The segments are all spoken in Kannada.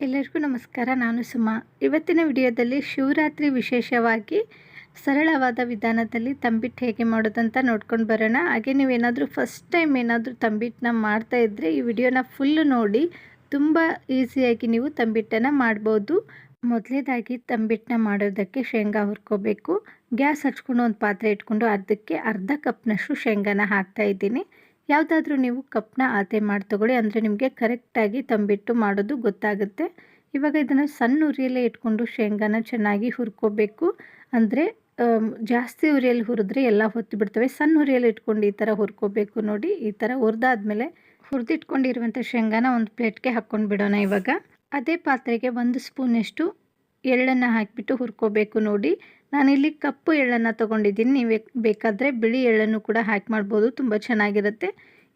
ಎಲ್ಲರಿಗೂ ನಮಸ್ಕಾರ, ನಾನು ಸುಮಾ. ಇವತ್ತಿನ ವಿಡಿಯೋದಲ್ಲಿ ಶಿವರಾತ್ರಿ ವಿಶೇಷವಾಗಿ ಸರಳವಾದ ವಿಧಾನದಲ್ಲಿ ತಂಬಿಟ್ಟು ಹೇಗೆ ಮಾಡೋದಂತ ನೋಡ್ಕೊಂಡು ಬರೋಣ. ಹಾಗೆ ನೀವೇನಾದರೂ ಫಸ್ಟ್ ಟೈಮ್ ಏನಾದರೂ ತಂಬಿಟ್ಟನ್ನ ಮಾಡ್ತಾ ಇದ್ದರೆ ಈ ವಿಡಿಯೋನ ಫುಲ್ಲು ನೋಡಿ ತುಂಬ ಈಸಿಯಾಗಿ ನೀವು ತಂಬಿಟ್ಟನ್ನು ಮಾಡ್ಬೋದು. ಮೊದಲೇದಾಗಿ ತಂಬಿಟ್ಟನ್ನ ಮಾಡೋದಕ್ಕೆ ಶೇಂಗಾ ಹುರ್ಕೋಬೇಕು. ಗ್ಯಾಸ್ ಹಚ್ಕೊಂಡು ಒಂದು ಪಾತ್ರೆ ಇಟ್ಕೊಂಡು ಅರ್ಧಕ್ಕೆ ಅರ್ಧ ಕಪ್ನಷ್ಟು ಶೇಂಗಾನ ಹಾಕ್ತಾ ಇದ್ದೀನಿ. ಯಾವುದಾದ್ರೂ ನೀವು ಕಪ್ನ ಆತೆ ಮಾಡಿ ತೊಗೊಳ್ಳಿ, ಅಂದರೆ ನಿಮಗೆ ಕರೆಕ್ಟಾಗಿ ತಂಬಿಟ್ಟು ಮಾಡೋದು ಗೊತ್ತಾಗುತ್ತೆ. ಇವಾಗ ಇದನ್ನು ಸಣ್ಣ ಉರಿಯಲ್ಲೇ ಇಟ್ಕೊಂಡು ಶೇಂಗಾನ ಚೆನ್ನಾಗಿ ಹುರ್ಕೋಬೇಕು. ಅಂದರೆ ಜಾಸ್ತಿ ಉರಿಯಲ್ಲಿ ಹುರಿದ್ರೆ ಎಲ್ಲ ಹೊತ್ತು ಬಿಡ್ತವೆ. ಸಣ್ಣ ಉರಿಯಲ್ಲಿ ಇಟ್ಕೊಂಡು ಈ ಥರ ಹುರ್ಕೋಬೇಕು ನೋಡಿ. ಈ ಥರ ಹುರಿದಾದ್ಮೇಲೆ ಹುರಿದಿಟ್ಕೊಂಡಿರುವಂಥ ಶೇಂಗಾನ ಒಂದು ಪ್ಲೇಟ್ಗೆ ಹಾಕ್ಕೊಂಡು ಬಿಡೋಣ ಇವಾಗ. ಅದೇ ಪಾತ್ರೆಗೆ ಒಂದು ಸ್ಪೂನಷ್ಟು ಎಳ್ಳನ್ನು ಹಾಕಿಬಿಟ್ಟು ಹುರ್ಕೋಬೇಕು ನೋಡಿ. ನಾನಿಲ್ಲಿ ಕಪ್ಪು ಎಳ್ಳನ್ನು ತೊಗೊಂಡಿದ್ದೀನಿ. ನೀವು ಬೇಕಾದರೆ ಬಿಳಿ ಎಳ್ಳನ್ನು ಕೂಡ ಹ್ಯಾಕ್ ಮಾಡ್ಬೋದು. ತುಂಬ ಚೆನ್ನಾಗಿರುತ್ತೆ.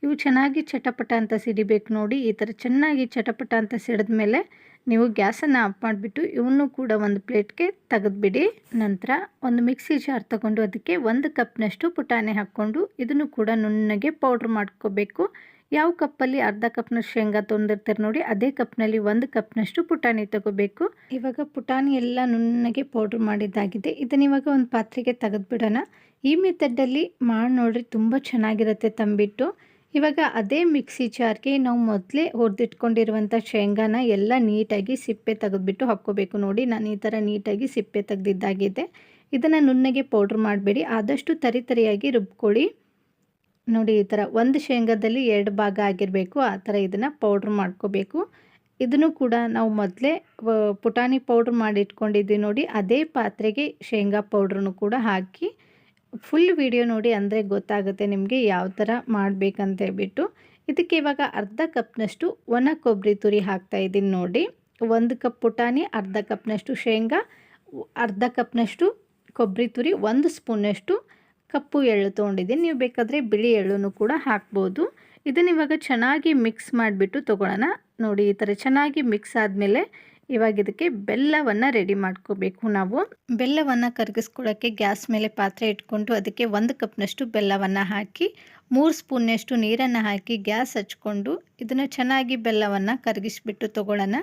ಇವು ಚೆನ್ನಾಗಿ ಚಟಪಟ ಅಂತ ಸಿಡಿಬೇಕು ನೋಡಿ. ಈ ಥರ ಚೆನ್ನಾಗಿ ಚಟಪಟ ಅಂತ ಸಿಡಿದ ಮೇಲೆ ನೀವು ಗ್ಯಾಸನ್ನು ಆಫ್ ಮಾಡಿಬಿಟ್ಟು ಇವನ್ನೂ ಕೂಡ ಒಂದು ಪ್ಲೇಟ್ಗೆ ತೆಗೆದುಬಿಡಿ. ನಂತರ ಒಂದು ಮಿಕ್ಸಿ ಜಾರ್ ತಗೊಂಡು ಅದಕ್ಕೆ ಒಂದು ಕಪ್ನಷ್ಟು ಪುಟಾಣಿ ಹಾಕ್ಕೊಂಡು ಇದನ್ನು ಕೂಡ ನುಣ್ಣಗೆ ಪೌಡ್ರ್ ಮಾಡ್ಕೋಬೇಕು. ಯಾವ ಕಪ್ಪಲ್ಲಿ ಅರ್ಧ ಕಪ್ನಷ್ಟು ಶೇಂಗಾ ತೊಂದಿರ್ತಾರೆ ನೋಡಿ, ಅದೇ ಕಪ್ನಲ್ಲಿ ಒಂದು ಕಪ್ನಷ್ಟು ಪುಟಾಣಿ ತಗೋಬೇಕು. ಇವಾಗ ಪುಟಾಣಿ ಎಲ್ಲ ನುಣ್ಣಗೆ ಪೌಡ್ರ್ ಮಾಡಿದ್ದಾಗಿದೆ. ಇದನ್ನ ಇವಾಗ ಒಂದು ಪಾತ್ರೆಗೆ ತೆಗೆದುಬಿಡೋಣ ಈ ಮೆಥಡಲ್ಲಿ ಮಾಡಿ ನೋಡ್ರಿ ತುಂಬ ಚೆನ್ನಾಗಿರುತ್ತೆ ತಂಬಿಟ್ಟು. ಇವಾಗ ಅದೇ ಮಿಕ್ಸಿ ಜಾರ್ಗೆ ನಾವು ಮೊದಲೇ ಹುರಿದಿಟ್ಕೊಂಡಿರುವಂಥ ಶೇಂಗಾನ ಎಲ್ಲ ನೀಟಾಗಿ ಸಿಪ್ಪೆ ತೆಗೆದುಬಿಟ್ಟು ಹಾಕ್ಕೋಬೇಕು ನೋಡಿ. ನಾನು ಈ ಥರ ನೀಟಾಗಿ ಸಿಪ್ಪೆ ತೆಗೆದಿದ್ದಾಗಿದೆ. ಇದನ್ನು ನುಣ್ಣಗೆ ಪೌಡ್ರ್ ಮಾಡಬೇಡಿ. ಆದಷ್ಟು ತರಿತರಿಯಾಗಿ ರುಬ್ಕೊಳ್ಳಿ. ನೋಡಿ ಈ ಥರ ಒಂದು ಶೇಂಗಾದಲ್ಲಿ ಎರಡು ಭಾಗ ಆಗಿರಬೇಕು, ಆ ಥರ ಇದನ್ನು ಪೌಡ್ರ್ ಮಾಡ್ಕೋಬೇಕು. ಇದನ್ನು ಕೂಡ ನಾವು ಮೊದಲೇ ಪುಟಾಣಿ ಪೌಡ್ರ್ ಮಾಡಿಟ್ಕೊಂಡಿದ್ದೀವಿ ನೋಡಿ, ಅದೇ ಪಾತ್ರೆಗೆ ಶೇಂಗಾ ಪೌಡ್ರನ್ನು ಕೂಡ ಹಾಕಿ ಫುಲ್ ವಿಡಿಯೋ ನೋಡಿ ಅಂದರೆ ಗೊತ್ತಾಗುತ್ತೆ ನಿಮಗೆ ಯಾವ ಥರ ಮಾಡಬೇಕಂತ ಹೇಳ್ಬಿಟ್ಟು. ಇದಕ್ಕೆ ಇವಾಗ ಅರ್ಧ ಕಪ್ನಷ್ಟು ಒಣ ಕೊಬ್ಬರಿ ತುರಿ ಹಾಕ್ತಾ ಇದ್ದೀನಿ ನೋಡಿ. ಒಂದು ಕಪ್ ಪುಟಾಣಿ, ಅರ್ಧ ಕಪ್ನಷ್ಟು ಶೇಂಗಾ, ಅರ್ಧ ಕಪ್ನಷ್ಟು ಕೊಬ್ಬರಿ ತುರಿ, ಒಂದು ಸ್ಪೂನಷ್ಟು ಕಪ್ಪು ಎಳ್ಳು ತೊಗೊಂಡಿದ್ದೀನಿ. ನೀವು ಬೇಕಾದರೆ ಬಿಳಿ ಎಳ್ಳು ಕೂಡ ಹಾಕ್ಬೋದು. ಇದನ್ನು ಇವಾಗ ಚೆನ್ನಾಗಿ ಮಿಕ್ಸ್ ಮಾಡಿಬಿಟ್ಟು ತೊಗೊಳ್ಳೋಣ. ನೋಡಿ, ಈ ಥರ ಚೆನ್ನಾಗಿ ಮಿಕ್ಸ್ ಆದಮೇಲೆ ಇವಾಗ ಇದಕ್ಕೆ ಬೆಲ್ಲವನ್ನು ರೆಡಿ ಮಾಡ್ಕೋಬೇಕು ನಾವು. ಬೆಲ್ಲವನ್ನು ಕರಗಿಸ್ಕೊಳ್ಳೋಕ್ಕೆ ಗ್ಯಾಸ್ ಮೇಲೆ ಪಾತ್ರೆ ಇಟ್ಕೊಂಡು ಅದಕ್ಕೆ ಒಂದು ಕಪ್ನಷ್ಟು ಬೆಲ್ಲವನ್ನು ಹಾಕಿ, ಮೂರು ಸ್ಪೂನ್ನಷ್ಟು ನೀರನ್ನು ಹಾಕಿ ಗ್ಯಾಸ್ ಹಚ್ಕೊಂಡು ಇದನ್ನು ಚೆನ್ನಾಗಿ ಬೆಲ್ಲವನ್ನು ಕರಗಿಸ್ಬಿಟ್ಟು ತೊಗೊಳ್ಳೋಣ.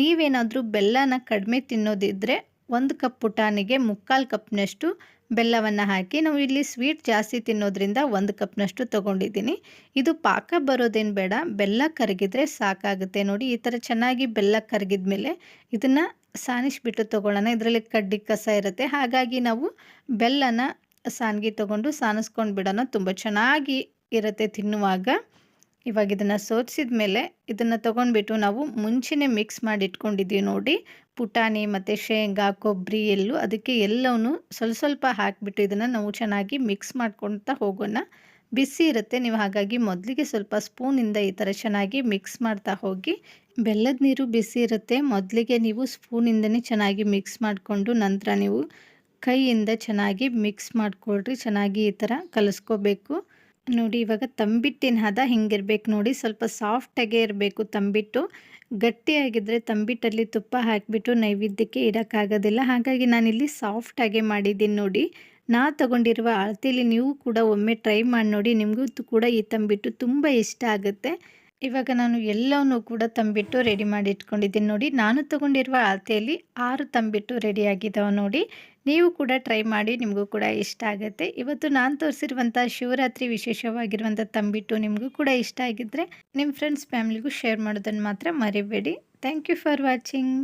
ನೀವೇನಾದರೂ ಬೆಲ್ಲನ ಕಡಿಮೆ ತಿನ್ನೋದಿದ್ದರೆ ಒಂದು ಕಪ್ ಪುಟಾಣಿಗೆ ಮುಕ್ಕಾಲು ಕಪ್ನಷ್ಟು ಬೆಲ್ಲವನ್ನು ಹಾಕಿ ನಾವು ಇಲ್ಲಿ ಸ್ವೀಟ್ ಜಾಸ್ತಿ ತಿನ್ನೋದ್ರಿಂದ ಒಂದು ಕಪ್ನಷ್ಟು ತೊಗೊಂಡಿದ್ದೀನಿ. ಇದು ಪಾಕ ಬರೋದೇನು ಬೇಡ, ಬೆಲ್ಲ ಕರಗಿದ್ರೆ ಸಾಕಾಗುತ್ತೆ. ನೋಡಿ, ಈ ಥರ ಚೆನ್ನಾಗಿ ಬೆಲ್ಲ ಕರಗಿದ ಮೇಲೆ ಇದನ್ನು ಸಾನಿಸ್ಬಿಟ್ಟು ತೊಗೊಳ್ಳೋಣ. ಇದರಲ್ಲಿ ಕಡ್ಡಿ ಕಸ ಇರುತ್ತೆ. ಹಾಗಾಗಿ ನಾವು ಬೆಲ್ಲನ ಸಾನ್ಗಿ ತೊಗೊಂಡು ಸಾನಿಸ್ಕೊಂಡು ಬಿಡೋಣ. ತುಂಬ ಚೆನ್ನಾಗಿ ಇರುತ್ತೆ ತಿನ್ನುವಾಗ. ಇವಾಗ ಇದನ್ನು ಸೋದಿಸಿದ ಮೇಲೆ ಇದನ್ನು ತೊಗೊಂಡ್ಬಿಟ್ಟು ನಾವು ಮುಂಚೆನೇ ಮಿಕ್ಸ್ ಮಾಡಿ ಇಟ್ಕೊಂಡಿದ್ದೀವಿ ನೋಡಿ. ಪುಟಾಣಿ ಮತ್ತು ಶೇಂಗಾ ಕೊಬ್ಬರಿ ಎಲ್ಲೂ ಅದಕ್ಕೆ ಎಲ್ಲವೂ ಸ್ವಲ್ಪ ಸ್ವಲ್ಪ ಹಾಕಿಬಿಟ್ಟು ಇದನ್ನು ನಾವು ಚೆನ್ನಾಗಿ ಮಿಕ್ಸ್ ಮಾಡ್ಕೊತಾ ಹೋಗೋಣ. ಬಿಸಿ ಇರುತ್ತೆ, ನೀವು ಹಾಗಾಗಿ ಮೊದಲಿಗೆ ಸ್ವಲ್ಪ ಸ್ಪೂನಿಂದ ಈ ಥರ ಚೆನ್ನಾಗಿ ಮಿಕ್ಸ್ ಮಾಡ್ತಾ ಹೋಗಿ. ಬೆಲ್ಲದ ನೀರು ಬಿಸಿ ಇರುತ್ತೆ, ಮೊದಲಿಗೆ ನೀವು ಸ್ಪೂನಿಂದನೇ ಚೆನ್ನಾಗಿ ಮಿಕ್ಸ್ ಮಾಡಿಕೊಂಡು ನಂತರ ನೀವು ಕೈಯಿಂದ ಚೆನ್ನಾಗಿ ಮಿಕ್ಸ್ ಮಾಡಿಕೊಳ್ರಿ, ಚೆನ್ನಾಗಿ ಈ ಥರ ಕಲಿಸ್ಕೋಬೇಕು. ನೋಡಿ, ಇವಾಗ ತಂಬಿಟ್ಟಿನ ಹದ ಹಿಂಗಿರ್ಬೇಕು ನೋಡಿ, ಸ್ವಲ್ಪ ಸಾಫ್ಟಾಗೇ ಇರಬೇಕು ತಂಬಿಟ್ಟು. ಗಟ್ಟಿಯಾಗಿದ್ದರೆ ತಂಬಿಟ್ಟಲ್ಲಿ ತುಪ್ಪ ಹಾಕಿಬಿಟ್ಟು ನೈವೇದ್ಯಕ್ಕೆ ಇಡೋಕ್ಕಾಗೋದಿಲ್ಲ. ಹಾಗಾಗಿ ನಾನಿಲ್ಲಿ ಸಾಫ್ಟಾಗೆ ಮಾಡಿದ್ದೀನಿ ನೋಡಿ. ನಾ ತಗೊಂಡಿರುವ ಅಳತೆಯಲ್ಲಿ ನೀವು ಕೂಡ ಒಮ್ಮೆ ಟ್ರೈ ಮಾಡಿ ನೋಡಿ ನಿಮಗೂ ಕೂಡ ಈ ತಂಬಿಟ್ಟು ತುಂಬ ಇಷ್ಟ ಆಗುತ್ತೆ. ಇವಾಗ ನಾನು ಎಲ್ಲವನ್ನೂ ಕೂಡ ತಂಬಿಟ್ಟು ರೆಡಿ ಮಾಡಿ ಇಟ್ಕೊಂಡಿದ್ದೀನಿ. ನೋಡಿ, ನಾನು ತಗೊಂಡಿರುವ ಅಳತೆಯಲ್ಲಿ ಆರು ತಂಬಿಟ್ಟು ರೆಡಿಯಾಗಿದ್ದಾವೆ ನೋಡಿ. ನೀವು ಕೂಡ ಟ್ರೈ ಮಾಡಿ, ನಿಮಗೂ ಕೂಡ ಇಷ್ಟ ಆಗುತ್ತೆ. ಇವತ್ತು ನಾನು ತೋರಿಸಿರುವಂಥ ಶಿವರಾತ್ರಿ ವಿಶೇಷವಾಗಿರುವಂಥ ತಂಬಿಟ್ಟು ನಿಮಗೂ ಕೂಡ ಇಷ್ಟ ಆಗಿದ್ದರೆ ನಿಮ್ಮ ಫ್ರೆಂಡ್ಸ್ ಫ್ಯಾಮಿಲಿಗೂ ಶೇರ್ ಮಾಡೋದನ್ನು ಮಾತ್ರ ಮರಿಬೇಡಿ. Thank you for watching